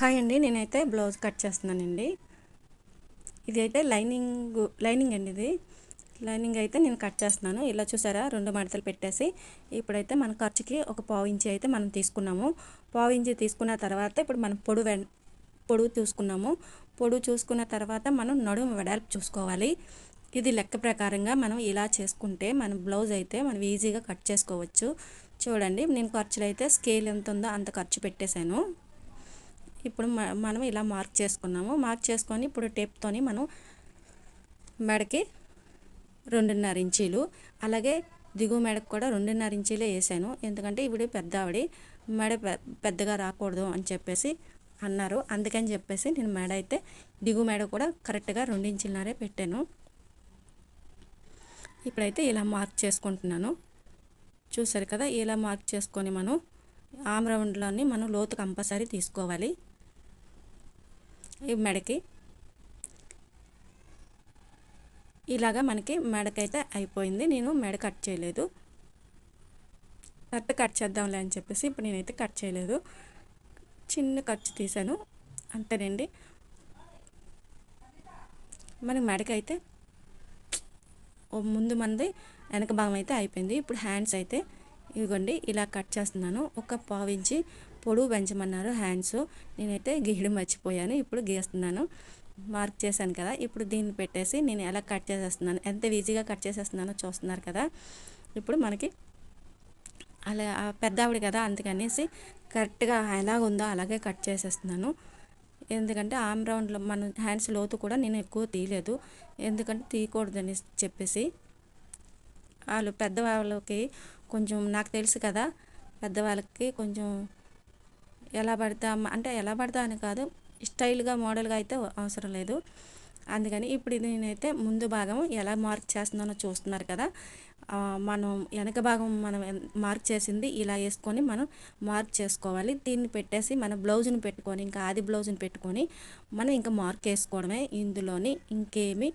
Hi అండి నేనైతే blouse cut చేస్తున్నానండి. ఇది అయితే లైనింగ్ లైనింగ్ అండి ఇది. లైనింగ్ అయితే నేను కట్ చేస్తున్నాను. ఇలా చూసారా రెండు మడతలు పెట్టేసి. ఇప్పుడైతే మన ఖర్చుకి ఒక పావు ఇంచి అయితే మనం తీసుకున్నాము. పావు ఇంచి తీసుకున్న తర్వాత ఇప్పుడు మనం పొడు పొడుగు చూసుకున్నాము. పొడుగు చూసుకున్న తర్వాత మనం నడుము వెడల్పు చూసుకోవాలి. ఇది లెక్క ప్రకారంగా మనం ఇలా చేసుకుంటే మన బ్లౌజ్ అయితే మనం ఈజీగా కట్ చేసుకోవచ్చు. చూడండి నేను ఖర్చులు అయితే స్కేల్ ఎంత ఉందో అంత ఖర్చు పెట్టేశాను. ఇప్పుడు మనం ఇలా మార్క్ చేసుకున్నాము. మార్క్ చేసుకొని ఇప్పుడు టేప్తోని మనం మెడకి రెండున్నర ఇంచీలు అలాగే దిగువ మెడకు కూడా రెండున్నర ఇంచీలే వేసాను. ఎందుకంటే ఇప్పుడు పెద్ద ఆవిడ మెడ పెద్దగా రాకూడదు అని చెప్పేసి అన్నారు. అందుకని చెప్పేసి నేను మెడ అయితే దిగు మెడ కూడా కరెక్ట్గా రెండు ఇంచులన్నరే పెట్టాను. ఇప్పుడైతే ఇలా మార్క్ చేసుకుంటున్నాను. చూసారు కదా ఇలా మార్క్ చేసుకొని మనం ఆమ్ రౌండ్లోని మనం లోతు కంపల్సరీ తీసుకోవాలి. ఈ మెడకి. ఇలాగా మనకి మెడకైతే అయిపోయింది. నేను మెడ కట్ చేయలేదు. తర్వాత కట్ చేద్దాంలే అని చెప్పేసి ఇప్పుడు నేనైతే కట్ చేయలేదు. చిన్న ఖర్చు తీసాను అంతేనండి. మనకి మెడకైతే ముందు మంది వెనక భాగం అయితే అయిపోయింది. ఇప్పుడు హ్యాండ్స్ అయితే ఇదిగోండి ఇలా కట్ చేస్తున్నాను. ఒక పావించి పొడువు పెంచమన్నారు హ్యాండ్స్. నేనైతే గీయడం మర్చిపోయాను. ఇప్పుడు గీస్తున్నాను. మార్క్ చేశాను కదా. ఇప్పుడు దీన్ని పెట్టేసి నేను ఎలా కట్ చేసేస్తున్నాను? ఎంత ఈజీగా కట్ చేసేస్తున్నానో చూస్తున్నారు కదా. ఇప్పుడు మనకి అలా పెద్ద ఆవిడ కదా అందుకనేసి కరెక్ట్గా ఎలాగ ఉందో అలాగే కట్ చేసేస్తున్నాను. ఎందుకంటే ఆమ్ రౌండ్లో మన హ్యాండ్స్ లోతు కూడా నేను ఎక్కువ తీయలేదు. ఎందుకంటే తీయకూడదని చెప్పేసి వాళ్ళు పెద్దవాళ్ళకి కొంచెం నాకు తెలుసు కదా. పెద్దవాళ్ళకి కొంచెం ఎలా పడితే అంటే ఎలా పడితే అని కాదు స్టైల్గా మోడల్గా అయితే అవసరం లేదు. అందుకని ఇప్పుడు నేనైతే ముందు భాగం ఎలా మార్క్ చేస్తున్నానో చూస్తున్నారు కదా. మనం వెనక భాగం మనం మార్క్ చేసింది ఇలా వేసుకొని మనం మార్క్ చేసుకోవాలి. దీన్ని పెట్టేసి మన బ్లౌజ్ని పెట్టుకొని ఇంకా ఆది బ్లౌజ్ని పెట్టుకొని మనం ఇంకా మార్క్ వేసుకోవడమే ఇందులోని ఇంకేమి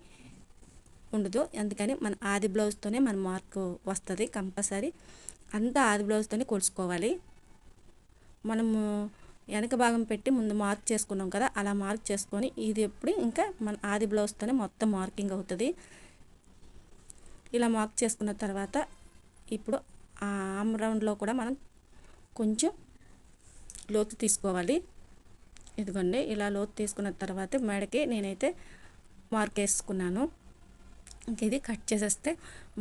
ఉండదు. అందుకని మన ఆది బ్లౌజ్తోనే మన మార్క్ వస్తుంది కంపల్సరీ. అంతా ఆది బ్లౌజ్తోనే కొలుసుకోవాలి మనము వెనక భాగం పెట్టి ముందు మార్క్ చేసుకున్నాం కదా అలా మార్క్ చేసుకొని ఇది ఎప్పుడు ఇంకా మన ఆది బ్లౌజ్తోనే మొత్తం మార్కింగ్ అవుతుంది. ఇలా మార్క్ చేసుకున్న తర్వాత ఇప్పుడు ఆ ఆమ్ రౌండ్లో కూడా మనం కొంచెం లోతు తీసుకోవాలి. ఇదిగోండి ఇలా లోతు తీసుకున్న తర్వాత మెడకి నేనైతే మార్క్ వేసుకున్నాను. ఇంకా ఇది కట్ చేసేస్తే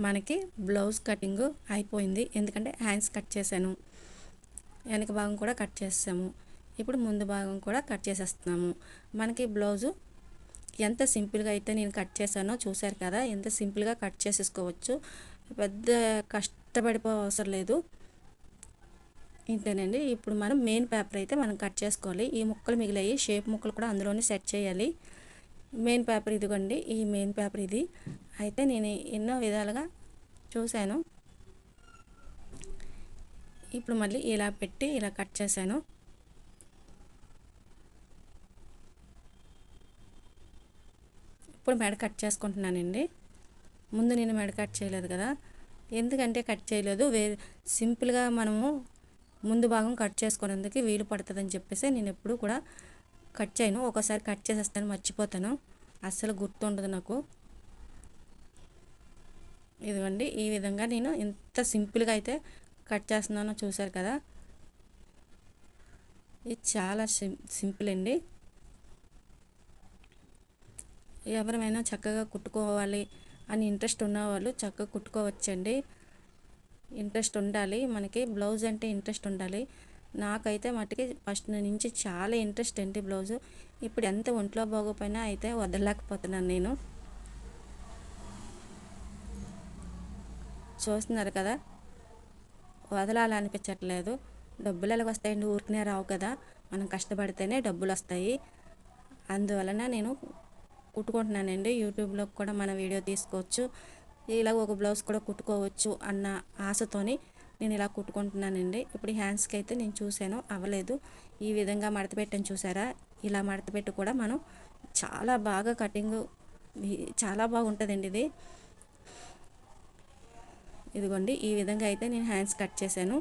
మనకి బ్లౌజ్ కటింగ్ అయిపోయింది. ఎందుకంటే హ్యాండ్స్ కట్ చేశాను. వెనక భాగం కూడా కట్ చేసాము ఇప్పుడు ముందు భాగం కూడా కట్ చేసేస్తున్నాము. మనకి బ్లౌజు ఎంత సింపుల్గా అయితే నేను కట్ చేశానో చూశారు కదా ఎంత సింపుల్గా కట్ చేసేసుకోవచ్చు. పెద్ద కష్టపడిపో అవసరం లేదు. ఇంతేనండి. ఇప్పుడు మనం మెయిన్ పేపర్ అయితే మనం కట్ చేసుకోవాలి. ఈ ముక్కలు మిగిలాయి షేప్ ముక్కలు కూడా అందులోనే సెట్ చేయాలి. మెయిన్ పేపర్ ఇదిగోండి. ఈ మెయిన్ పేపర్ ఇది. అయితే నేను ఎన్నో విధాలుగా చూశాను. ఇప్పుడు మళ్ళీ ఇలా పెట్టి ఇలా కట్ చేశాను. ఇప్పుడు మెడ కట్ చేసుకుంటున్నానండి. ముందు నేను మెడ కట్ చేయలేదు కదా. ఎందుకంటే కట్ చేయలేదు. వే సింపుల్గా మనము ముందు భాగం కట్ చేసుకునేందుకు వీలు పడుతుందని చెప్పేసి నేను ఎప్పుడు కూడా కట్ చేయను. ఒకసారి కట్ చేసేస్తాను మర్చిపోతాను. అస్సలు గుర్తుండదు నాకు. ఇదిగోండి ఈ విధంగా నేను ఇంత సింపుల్గా అయితే కట్ చేస్తున్నానో చూసారు కదా. ఇది చాలా సింపుల్ అండి. ఎవరైనా చక్కగా కుట్టుకోవాలి అని ఇంట్రెస్ట్ ఉన్నవాళ్ళు చక్కగా కుట్టుకోవచ్చండి. ఇంట్రెస్ట్ ఉండాలి మనకి బ్లౌజ్ అంటే ఇంట్రెస్ట్ ఉండాలి. నాకైతే మటుకి ఫస్ట్ నుంచి చాలా ఇంట్రెస్ట్ అండి బ్లౌజు. ఇప్పుడు ఎంత ఒంట్లో బాగోపోయినా అయితే వదలలేకపోతున్నాను నేను. చూస్తున్నారు కదా? వదలాలనిపించట్లేదు. డబ్బులు ఎలాగ వస్తాయండి ఊరికనే రావు కదా. మనం కష్టపడితేనే డబ్బులు వస్తాయి అందువలన నేను కుట్టుకుంటున్నానండి. యూట్యూబ్లో కూడా మన వీడియో తీసుకోవచ్చు. ఇలా ఒక బ్లౌజ్ కూడా కుట్టుకోవచ్చు అన్న ఆశతోని నేను ఇలా కుట్టుకుంటున్నానండి. ఇప్పుడు హ్యాండ్స్కి అయితే నేను చూశాను. అవ్వలేదు. ఈ విధంగా మడత పెట్టని చూసారా? ఇలా మడత పెట్టి కూడా మనం చాలా బాగా కటింగ్ చాలా బాగుంటుందండి ఇది. ఇదిగోండి ఈ విధంగా అయితే నేను హ్యాండ్స్ కట్ చేశాను.